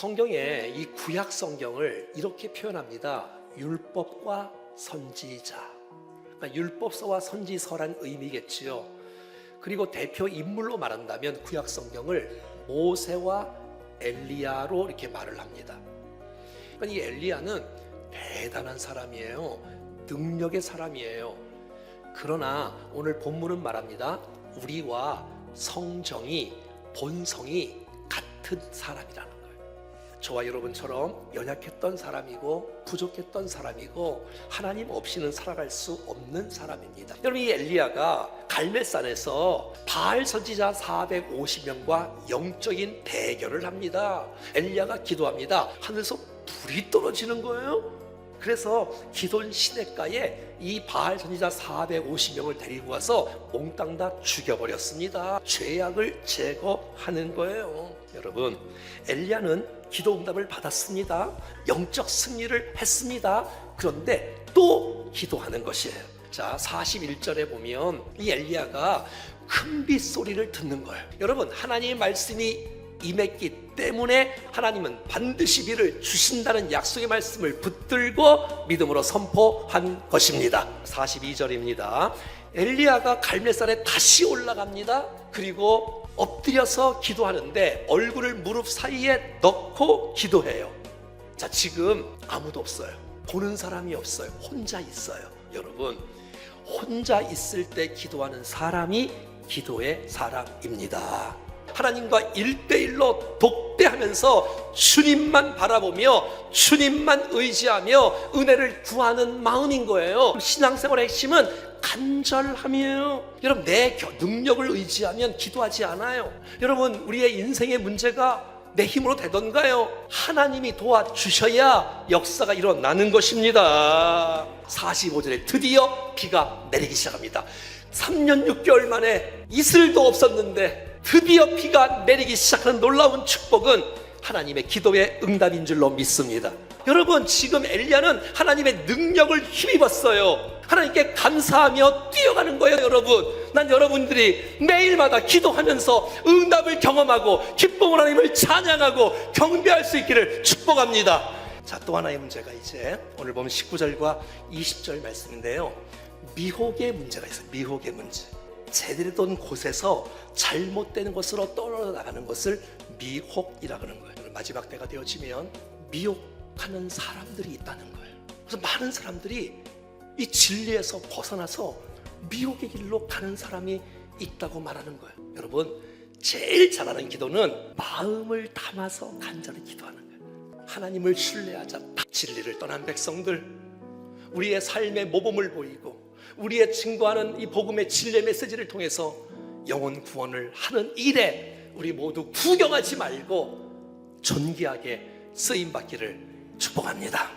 성경에 이 구약 성경을 이렇게 표현합니다. 율법과 선지자. 그러니까 율법서와 선지서란 의미겠지요. 그리고 대표 인물로 말한다면 구약 성경을 모세와 엘리야로 이렇게 말을 합니다. 그러니까 이 엘리야는 대단한 사람이에요. 능력의 사람이에요. 그러나 오늘 본문은 말합니다. 우리와 성정이 본성이 같은 사람이라는. 저와 여러분처럼 연약했던 사람이고 부족했던 사람이고 하나님 없이는 살아갈 수 없는 사람입니다. 여러분 이 엘리야가 갈멜산에서 바알 선지자 450명과 영적인 대결을 합니다. 엘리야가 기도합니다. 하늘에서 불이 떨어지는 거예요. 그래서 기돈 시냇가에 이 바알 선지자 450명을 데리고 와서 몽땅 다 죽여버렸습니다. 죄악을 제거하는 거예요. 여러분, 엘리야는 기도 응답을 받았습니다. 영적 승리를 했습니다. 그런데 또 기도하는 것이에요. 자, 41절에 보면 이 엘리야가 큰 빗소리를 듣는 거예요. 여러분, 하나님의 말씀이 임했기 때문에 하나님은 반드시 비를 주신다는 약속의 말씀을 붙들고 믿음으로 선포한 것입니다. 42절입니다. 엘리야가 갈멜산에 다시 올라갑니다. 그리고 엎드려서 기도하는데 얼굴을 무릎 사이에 넣고 기도해요. 자, 지금 아무도 없어요. 보는 사람이 없어요. 혼자 있어요. 여러분, 혼자 있을 때 기도하는 사람이 기도의 사람입니다. 하나님과 일대일로 독대하면서 주님만 바라보며 주님만 의지하며 은혜를 구하는 마음인 거예요. 신앙생활의 핵심은 간절함이에요. 여러분 내 겨- 능력을 의지하면 기도하지 않아요. 여러분 우리의 인생의 문제가 내 힘으로 되던가요? 하나님이 도와주셔야 역사가 일어나는 것입니다. 45절에 드디어 비가 내리기 시작합니다. 3년 6개월 만에 이슬도 없었는데 드디어 비가 내리기 시작하는 놀라운 축복은 하나님의 기도의 응답인 줄로 믿습니다. 여러분 지금 엘리야는 하나님의 능력을 힘입었어요. 하나님께 감사하며 뛰어가는 거예요, 여러분. 난 여러분들이 매일마다 기도하면서 응답을 경험하고 기쁨 하나님을 찬양하고 경배할 수 있기를 축복합니다. 자, 또 하나의 문제가 이제 오늘 보면 19절과 20절 말씀인데요. 미혹의 문제가 있어요. 미혹의 문제. 제대로 된 곳에서 잘못된 것으로 떨어져 나가는 것을 미혹이라 그러는 거예요. 마지막 때가 되어지면 미혹 하는 사람들이 있다는 거예요. 그래서 많은 사람들이 이 진리에서 벗어나서 미혹의 길로 가는 사람이 있다고 말하는 거예요. 여러분, 제일 잘하는 기도는 마음을 담아서 간절히 기도하는 거예요. 하나님을 신뢰하자. 진리를 떠난 백성들, 우리의 삶의 모범을 보이고 우리의 증거하는 이 복음의 진리 메시지를 통해서 영혼 구원을 하는 일에 우리 모두 구경하지 말고 존귀하게 쓰임 받기를 축복합니다.